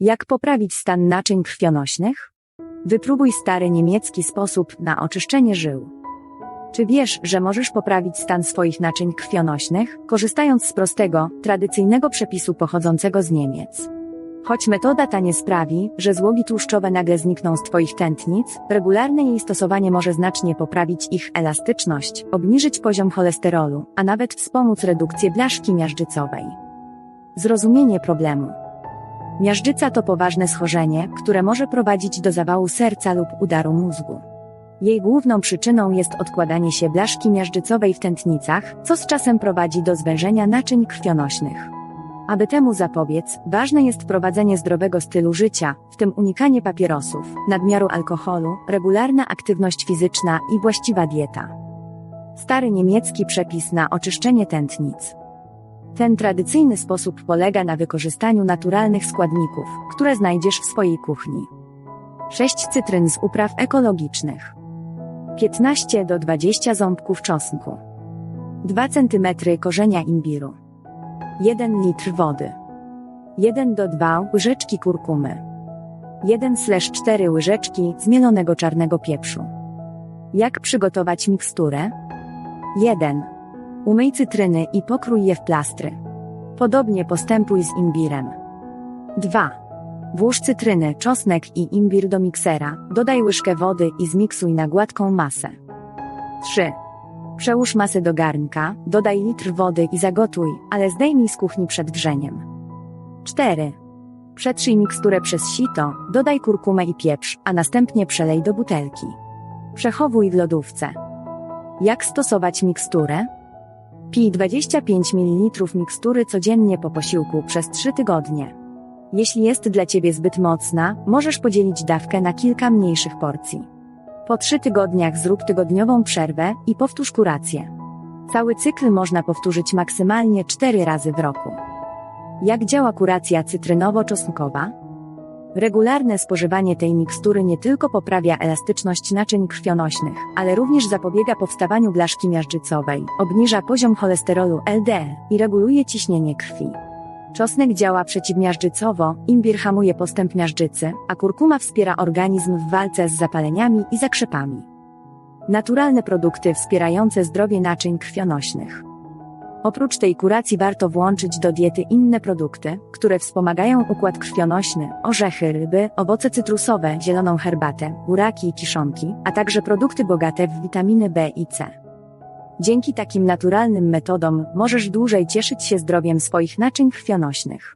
Jak poprawić stan naczyń krwionośnych? Wypróbuj stary niemiecki sposób na oczyszczenie żył. Czy wiesz, że możesz poprawić stan swoich naczyń krwionośnych, korzystając z prostego, tradycyjnego przepisu pochodzącego z Niemiec? Choć metoda ta nie sprawi, że złogi tłuszczowe nagle znikną z Twoich tętnic, regularne jej stosowanie może znacznie poprawić ich elastyczność, obniżyć poziom cholesterolu, a nawet wspomóc redukcję blaszki miażdżycowej. Zrozumienie problemu. Miażdżyca to poważne schorzenie, które może prowadzić do zawału serca lub udaru mózgu. Jej główną przyczyną jest odkładanie się blaszki miażdżycowej w tętnicach, co z czasem prowadzi do zwężenia naczyń krwionośnych. Aby temu zapobiec, ważne jest prowadzenie zdrowego stylu życia, w tym unikanie papierosów, nadmiaru alkoholu, regularna aktywność fizyczna i właściwa dieta. Stary niemiecki przepis na oczyszczenie tętnic. Ten tradycyjny sposób polega na wykorzystaniu naturalnych składników, które znajdziesz w swojej kuchni. 6 cytryn z upraw ekologicznych. 15 do 20 ząbków czosnku. 2 cm korzenia imbiru. 1 litr wody. 1 do 2 łyżeczki kurkumy. 1/4 łyżeczki zmielonego czarnego pieprzu. Jak przygotować miksturę? 1. Umyj cytryny i pokrój je w plastry. Podobnie postępuj z imbirem. 2. Włóż cytryny, czosnek i imbir do miksera, dodaj łyżkę wody i zmiksuj na gładką masę. 3. Przełóż masę do garnka, dodaj litr wody i zagotuj, ale zdejmij z kuchni przed wrzeniem. 4. Przetrzyj miksturę przez sito, dodaj kurkumę i pieprz, a następnie przelej do butelki. Przechowuj w lodówce. Jak stosować miksturę? Pij 25 ml mikstury codziennie po posiłku przez 3 tygodnie. Jeśli jest dla Ciebie zbyt mocna, możesz podzielić dawkę na kilka mniejszych porcji. Po 3 tygodniach zrób tygodniową przerwę i powtórz kurację. Cały cykl można powtórzyć maksymalnie 4 razy w roku. Jak działa kuracja cytrynowo-czosnkowa? Regularne spożywanie tej mikstury nie tylko poprawia elastyczność naczyń krwionośnych, ale również zapobiega powstawaniu blaszki miażdżycowej, obniża poziom cholesterolu LDL i reguluje ciśnienie krwi. Czosnek działa przeciwmiażdżycowo, imbir hamuje postęp miażdżycy, a kurkuma wspiera organizm w walce z zapaleniami i zakrzepami. Naturalne produkty wspierające zdrowie naczyń krwionośnych. Oprócz tej kuracji warto włączyć do diety inne produkty, które wspomagają układ krwionośny, orzechy, ryby, owoce cytrusowe, zieloną herbatę, buraki i kiszonki, a także produkty bogate w witaminy B i C. Dzięki takim naturalnym metodom możesz dłużej cieszyć się zdrowiem swoich naczyń krwionośnych.